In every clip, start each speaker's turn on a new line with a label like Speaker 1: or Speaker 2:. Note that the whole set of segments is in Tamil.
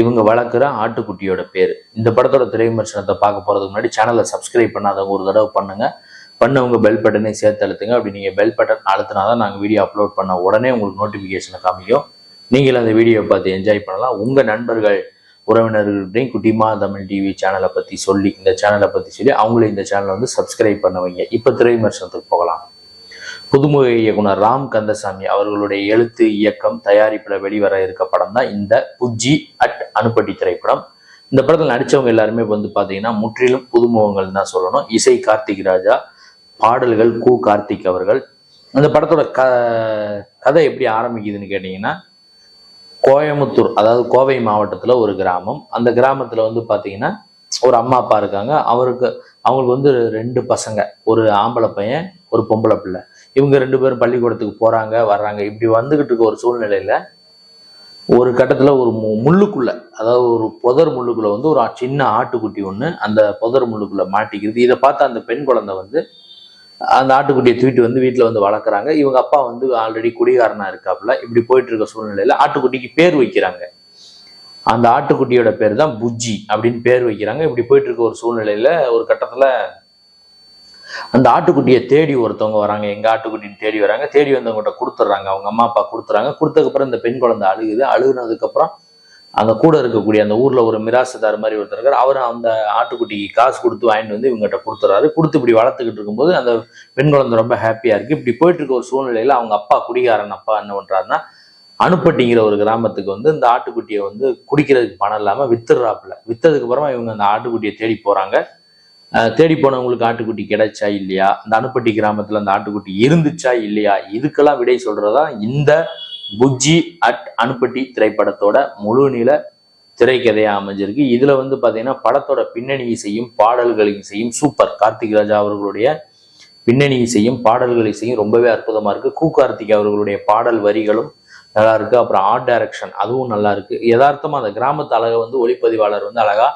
Speaker 1: இவங்க வளர்க்குற ஆட்டுக்குட்டியோட பேர். இந்த படத்தோட திரை விமர்சனத்தை பார்க்க போகிறதுக்கு முன்னாடி சேனலை சப்ஸ்கிரைப் பண்ணாதவங்க ஒரு தடவை பண்ணுங்க. பண்ணவங்க பெல் பட்டனை சேர்த்து அழுத்துங்க. அப்படி நீங்கள் பெல் பட்டன் அழுத்தினாதான் நாங்கள் வீடியோ அப்லோட் பண்ண உடனே உங்களுக்கு நோட்டிஃபிகேஷனை காமிக்கும். நீங்கள் அந்த வீடியோவை பார்த்து என்ஜாய் பண்ணலாம். உங்கள் நண்பர்கள் உறவினர்கள்டையும் குட்டிமா தமிழ் டிவி சேனலை பற்றி சொல்லி இந்த சேனலை பற்றி சொல்லி அவங்களே இந்த சேனலை வந்து சப்ஸ்கிரைப் பண்ண வைங்க. இப்போ திரை விமர்சனத்துக்கு போகலாம். புதுமுக இயக்குனர் ராம் கந்தசாமி அவர்களுடைய எழுத்து இயக்கம் தயாரிப்பில் வெளிவர இருக்க படம் தான் இந்த புஜ்ஜி அட் அணுப்பட்டி திரைப்படம். இந்த படத்தில் நடித்தவங்க எல்லாருமே வந்து பார்த்தீங்கன்னா முற்றிலும் புதுமுகங்கள் தான் சொல்லணும். இசை கார்த்திக் ராஜா பாடல்கள் கு கார்த்திக் அவர்கள். இந்த படத்தோட க கதை எப்படி ஆரம்பிக்குதுன்னு கேட்டிங்கன்னா கோயமுத்தூர் அதாவது கோவை மாவட்டத்தில் ஒரு கிராமம். அந்த கிராமத்தில் வந்து பார்த்தீங்கன்னா ஒரு அம்மா அப்பா இருக்காங்க. அவருக்கு அவங்களுக்கு வந்து ரெண்டு பசங்க. ஒரு ஆம்பளை பையன் ஒரு பொம்பளை பிள்ளை. இவங்க ரெண்டு பேரும் பள்ளிக்கூடத்துக்கு போகிறாங்க வர்றாங்க. இப்படி வந்துக்கிட்டு இருக்க ஒரு சூழ்நிலையில் ஒரு கட்டத்தில் ஒரு மு முள்ளுக்குள்ள அதாவது ஒரு புதர் முள்ளுக்குள்ள வந்து ஒரு சின்ன ஆட்டுக்குட்டி ஒன்று அந்த புதர் முள்ளுக்குள்ள மாட்டிக்கிறது இதை பார்த்து அந்த பெண் குழந்தை வந்து அந்த ஆட்டுக்குட்டியை தூக்கிட்டு வந்து வீட்டில் வந்து வளர்க்குறாங்க. இவங்க அப்பா வந்து ஆல்ரெடி குடிகாரனா இருக்காப்புல. இப்படி போயிட்டு இருக்க சூழ்நிலையில் ஆட்டுக்குட்டிக்கு பேர் வைக்கிறாங்க. அந்த ஆட்டுக்குட்டியோட பேர் தான் புஜ்ஜி அப்படின்னு பேர் வைக்கிறாங்க. இப்படி போயிட்டு இருக்க ஒரு சூழ்நிலையில் ஒரு கட்டத்தில் அந்த ஆட்டுக்குட்டியை தேடி ஒருத்தவங்க வராங்க. எங்கள் ஆட்டுக்குட்டின்னு தேடி வராங்க. தேடி வந்தவங்ககிட்ட கொடுத்துட்றாங்க. அவங்க அம்மா அப்பா கொடுத்துறாங்க கொடுத்ததுக்கப்புறம் இந்த பெண் குழந்தை அழுகுது. அழுகுனதுக்கப்புறம் அந்த கூட இருக்கக்கூடிய அந்த ஊரில் ஒரு மிராசுதார் மாதிரி ஒருத்தர் இருக்கார். அவர் அந்த ஆட்டுக்குட்டிக்கு காசு கொடுத்து வாங்கிட்டு வந்து இவங்ககிட்ட கொடுத்துறாரு கொடுத்து இப்படி வளர்த்துக்கிட்டு இருக்கும்போது அந்த பெண் குழந்தை ரொம்ப ஹாப்பியாக இருக்குது இப்படி போயிட்டு இருக்க ஒரு சூழ்நிலையில் அவங்க அப்பா குடிகாரன் அப்பா என்ன பண்ணுறாருன்னா அனுப்பட்டிங்கிற ஒரு கிராமத்துக்கு வந்து இந்த ஆட்டுக்குட்டியை வந்து குடிக்கிறதுக்கு பணம் இல்லாமல் வித்துடுறாப்புல. வித்ததுக்கு அப்புறமா இவங்க அந்த ஆட்டுக்குட்டியை தேடி போகிறாங்க தேடி போனவங்களுக்கு ஆட்டுக்குட்டி கிடைச்சா இல்லையா? அந்த அணுப்பட்டி கிராமத்தில் அந்த ஆட்டுக்குட்டி இருந்துச்சா இல்லையா? இதுக்கெல்லாம் விடை சொல்றதா இந்த புஜ்ஜி அட் அணுப்பட்டி திரைப்படத்தோட முழு நில திரைக்கதையாக அமைஞ்சிருக்கு. இதில் வந்து பார்த்தீங்கன்னா படத்தோட பின்னணி இசையும் பாடல்கள் இசையும் சூப்பர். கார்த்திக் ராஜா அவர்களுடைய பின்னணி இசையும் பாடல்கள் இசையும் ரொம்பவே அற்புதமாக இருக்குது கூ கார்த்திக் அவர்களுடைய பாடல் வரிகளும் நல்லா இருக்குது அப்புறம் ஆர்ட் டைரக்ஷன் அதுவும் நல்லா இருக்குது யதார்த்தமாக அந்த கிராமத்து அழகை வந்து ஒளிப்பதிவாளர் வந்து அழகா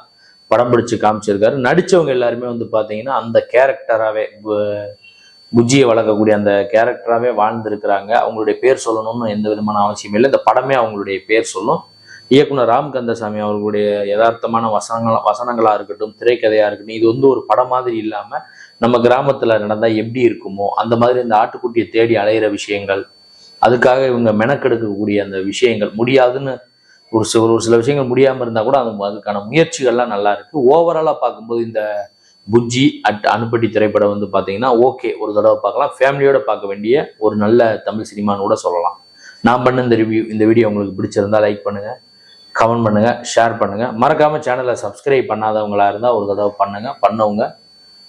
Speaker 1: படம் பிடிச்சு காமிச்சிருக்காரு. நடித்தவங்க எல்லாருமே வந்து பார்த்தீங்கன்னா அந்த கேரக்டராகவே புஜ்ஜியை வளர்க்கக்கூடிய அந்த கேரக்டராகவே வாழ்ந்திருக்கிறாங்க. அவங்களுடைய பேர் சொல்லணும்னு எந்த விதமான அவசியம் இல்லை. இந்த படமே அவங்களுடைய பேர் சொல்லும். இயக்குனர் ராம் கந்தசாமி அவர்களுடைய யதார்த்தமான வசனங்கள் வசனங்களா இருக்கட்டும் திரைக்கதையா இருக்கட்டும் இது வந்து ஒரு படம் மாதிரி இல்லாம நம்ம கிராமத்துல நடந்தா எப்படி இருக்குமோ அந்த மாதிரி இந்த ஆட்டுக்குட்டியை தேடி அலையிற விஷயங்கள் அதுக்காக இவங்க மெனக்கெடுக்கக்கூடிய அந்த விஷயங்கள் முடியாதுன்னு ஒரு சில ஒரு சில விஷயங்கள் முடியாமல் இருந்தால் கூட அது அதுக்கான முயற்சிகள்லாம் நல்லா இருக்குது ஓவராலாக பார்க்கும்போது இந்த புஜ்ஜி அட் அனுப்பட்டி திரைப்படம் வந்து பார்த்தீங்கன்னா ஓகே ஒரு தடவை பார்க்கலாம். ஃபேமிலியோட பார்க்க வேண்டிய ஒரு நல்ல தமிழ் சினிமான்னு கூட சொல்லலாம். நான் பண்ண இந்த ரிவ்யூ இந்த வீடியோ உங்களுக்கு பிடிச்சிருந்தா லைக் பண்ணுங்கள் கமெண்ட் பண்ணுங்கள் ஷேர் பண்ணுங்கள் மறக்காமல் சேனலை சப்ஸ்கிரைப் பண்ணாதவங்களா இருந்தால் ஒரு தடவை பண்ணுங்கள் பண்ணவங்க.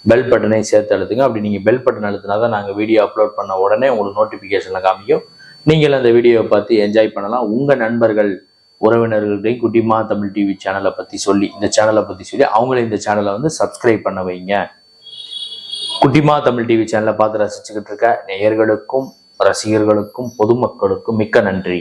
Speaker 1: பெல் பட்டனை சேர்த்து அழுத்துங்க. அப்படி நீங்கள் பெல் பட்டன் அழுத்தினா தான் நாங்கள் வீடியோ அப்லோட் பண்ண உடனே உங்களுக்கு நோட்டிஃபிகேஷனில் காமிக்கும். நீங்கள் அந்த வீடியோவை பார்த்து என்ஜாய் பண்ணலாம். உங்கள் நண்பர்கள் உறவினர்களுடைய குட்டிமா தமிழ் டிவி சேனலை பற்றி சொல்லி இந்த சேனலை பற்றி சொல்லி அவங்களே இந்த சேனலை வந்து சப்ஸ்கிரைப் பண்ண வைங்க. குட்டிமா தமிழ் டிவி சேனலை பார்த்து ரசிச்சுக்கிட்டு இருக்க நேயர்களுக்கும் ரசிகர்களுக்கும் பொதுமக்களுக்கும் மிக்க நன்றி.